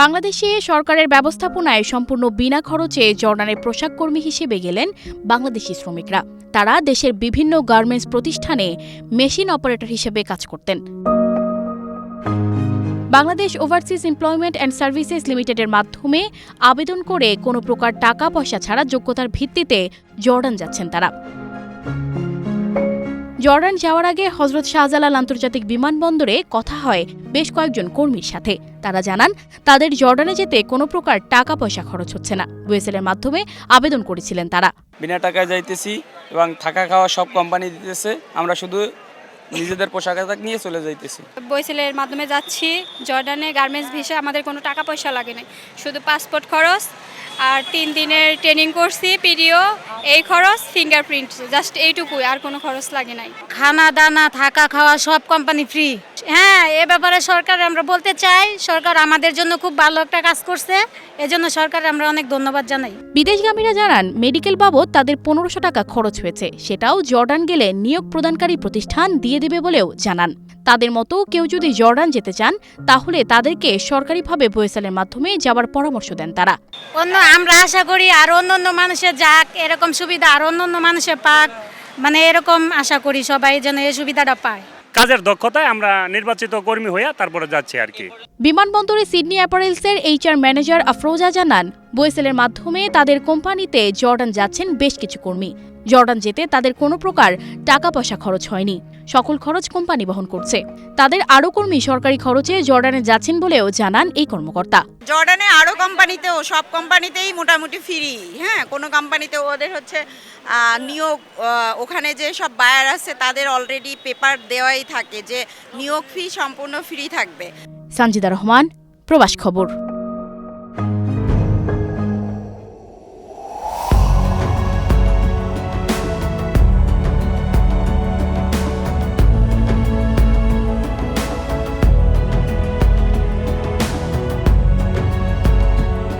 বাংলাদেশে সরকারের ব্যবস্থাপনায় সম্পূর্ণ বিনা খরচে জর্ডানের পোশাক কর্মী হিসেবে গেলেন বাংলাদেশি শ্রমিকরা। তারা দেশের বিভিন্ন গার্মেন্টস প্রতিষ্ঠানে মেশিন অপারেটর হিসেবে কাজ করতেন। Bangladesh overseas employment and services লিমিটেডের মাধ্যমে আবেদন করে কোনো প্রকার টাকা পয়সা ছাড়া যোগ্যতার ভিত্তিতে জর্ডান যাচ্ছেন তারা। জর্ডান যাওয়ার আগে হজরত শাহজালাল আন্তর্জাতিক বিমানবন্দরে কথা হয় বেশ কয়েকজন কর্মীর সাথে। তারা জানান, তাদের জর্ডানে যেতে কোনো প্রকার টাকা পয়সা খরচ হচ্ছে না। বুয়েসেলের মাধ্যমে আবেদন করেছিলেন তারা। বিনা টাকায় যাইতেছি এবং থাকা খাওয়া সব কোম্পানি দিতেছে। আমরা শুধু নিজেদের পোশাক আশাক নিয়ে চলে যাইতেছি। বইসেলের মাধ্যমে যাচ্ছি জর্ডানে গার্মেন্টস ভিসা আমাদের কোনো টাকা পয়সা লাগে না শুধু পাসপোর্ট খরচ আর তিন দিনের ট্রেনিং করছি পিডিও এই খরচ ফিঙ্গারপ্রিন্ট জাস্ট এইটুকুই আর কোনো খরচ লাগে নাই। খানা দানা থাকা খাওয়া সব কোম্পানি ফ্রি হ্যাঁ এ ব্যাপারে সরকার আমরা বলতে চাই সরকার আমাদের জন্য খুব ভালো একটা কাজ করছে। এজন্য সরকার আমরা অনেক ধন্যবাদ জানাই। বিদেশগামীরা জানান মেডিকেল বাবদ তাদের পনেরোশো টাকা খরচ হয়েছে। সেটাও জর্ডান গেলে নিয়োগ প্রদানকারী প্রতিষ্ঠান দিয়ে দেবে বলেও জানান। তাদের মতো কেউ যদি জর্ডান যেতে চান তাহলে তাদেরকে সরকারিভাবে বয়েসালের মাধ্যমে যাওয়ার পরামর্শ দেন তারা। অন্য আমরা আশা করি আর অন্য অন্য মানুষের যাক এরকম সুবিধা আর অন্য অন্য মানুষের পাক মানে এরকম আশা করি সবাই যেন এই সুবিধাটা পায়। কাজের দক্ষতায় আমরা নির্বাচিত কর্মী হইয়া তারপরে যাচ্ছি আর কি। বিমানবন্দরে সিডনি অ্যাপারেলসের এইচআর ম্যানেজার আফরোজা জানান, বয়েসেলের মাধ্যমে তাদের কোম্পানিতে জর্ডান যাচ্ছেন বেশ কিছু কর্মী। জর্ডান যেতে তাদের কোনো প্রকার টাকা পয়সা খরচ হয়নি। সকল খরচ কোম্পানি বহন করছে। তাদের আরও কর্মী সরকারি খরচে জর্ডানে যাচ্ছেন বলেও জানান এই কর্মকর্তা। জর্ডানে আরও কোম্পানিতেও সব কোম্পানিতেই মোটামুটি ফ্রি হ্যাঁ? কোনো কোম্পানিতে ওদের হচ্ছে নিয়োগ ওখানে যে সব বায়ার আছে তাদের অলরেডি পেপার দেওয়াই থাকে যে নিয়োগ ফি সম্পূর্ণ ফ্রি থাকবে। সানজিদা রহমান প্রবাস খবর।